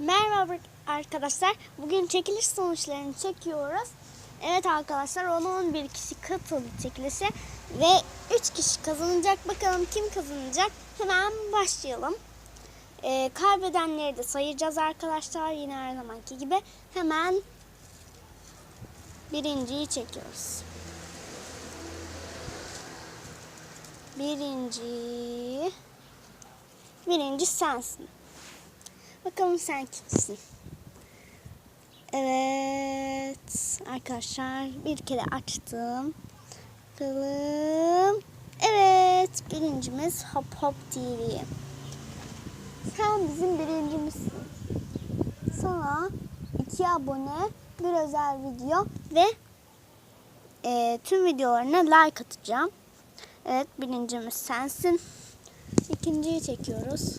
Merhaba arkadaşlar. Bugün çekiliş sonuçlarını çekiyoruz. Evet arkadaşlar 10-11 kişi katıldı çekilişe ve 3 kişi kazanacak. Bakalım kim kazanacak? Hemen başlayalım. Ee, kaybedenleri de sayacağız arkadaşlar. Yine her zamanki gibi. Hemen birinciyi çekiyoruz. Birinci birinci sensin. Bakalım sen kimsin? Evet arkadaşlar bir kere açtım. Bakalım. Evet birincimiz Hop Hop TV. Sen bizim birincimizsin. Sana iki abone, bir özel video ve e, tüm videolarına like atacağım. Evet birincimiz sensin. İkinciyi çekiyoruz.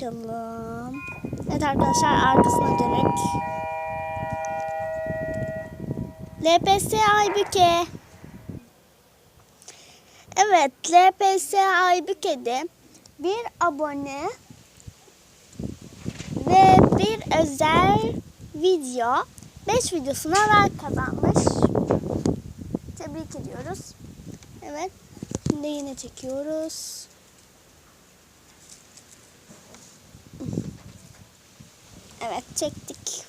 Açalım. Evet arkadaşlar arkasına dönük. LPS Aybüke. Evet LPS Aybüke'de bir abone ve bir özel video 5 videosuna like kazanmış. Tebrik ediyoruz. Evet. Şimdi yine çekiyoruz. Evet çektik.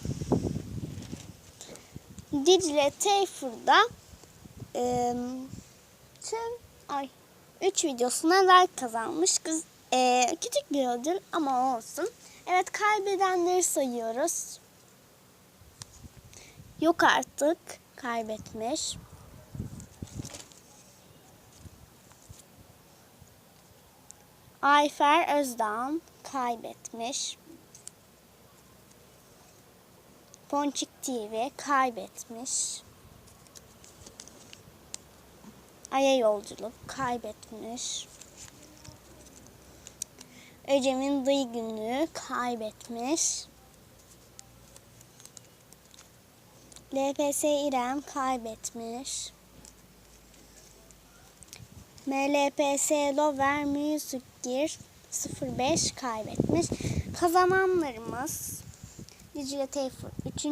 Dicle Tayfur'da e, tüm ay 3 videosuna like kazanmış. Kız e, küçük bir ödül ama olsun. Evet kaybedenleri sayıyoruz. Yok artık kaybetmiş. Ayfer Özdağ kaybetmiş. Ponçik TV kaybetmiş. Aya yolculuk kaybetmiş. Ecem'in Dıy Günlüğü kaybetmiş. LPS İrem kaybetmiş. MLPS Lover Music Gear 05 kaybetmiş. Kazananlarımız Dicle Tayfur 3.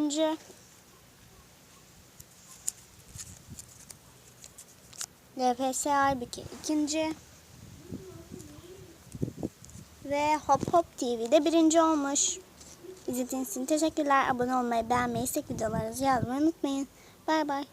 LPS Aybüke 2. Ve Hop Hop TV'de birinci olmuş. İzlediğiniz için teşekkürler. Abone olmayı, beğenmeyi, istek videolarınızı yazmayı unutmayın. Bay bay.